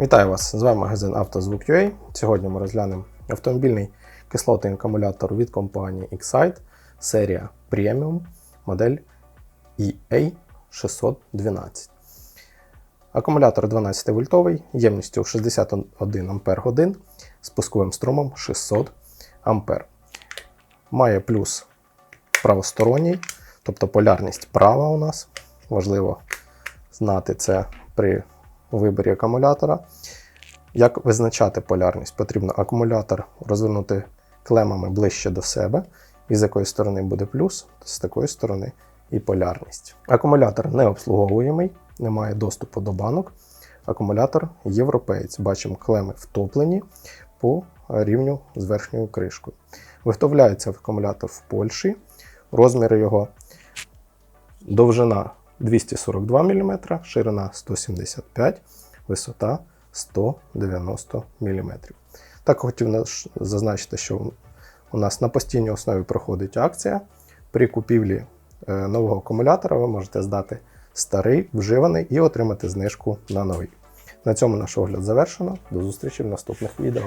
Вітаю вас! З вами магазин «Автозвук.UA». Сьогодні ми розглянемо автомобільний кислотний акумулятор від компанії Excite, серія Premium, модель E EA612. Акумулятор 12 вольтовий, ємністю 61 Ампер годин, з пусковим струмом 600 Ампер. Має плюс правосторонній, тобто полярність права у нас. Важливо знати це при виборі акумулятора. Як визначати полярність? Потрібно акумулятор розвернути клемами ближче до себе, і з якої сторони буде плюс, з такої сторони і полярність. Акумулятор не обслуговуємий, не має доступу до банок. Акумулятор європеєць. Бачимо клеми втоплені по рівню з верхньою кришкою. Виготовляється акумулятор в Польщі. Розміри його довжина 242 мм, ширина 175 висота 190 мм. Так хотів зазначити, що у нас на постійній основі проходить акція. При купівлі е, нового акумулятора ви можете здати старий, вживаний і отримати знижку на новий. На цьому наш огляд завершено. До зустрічі в наступних відео.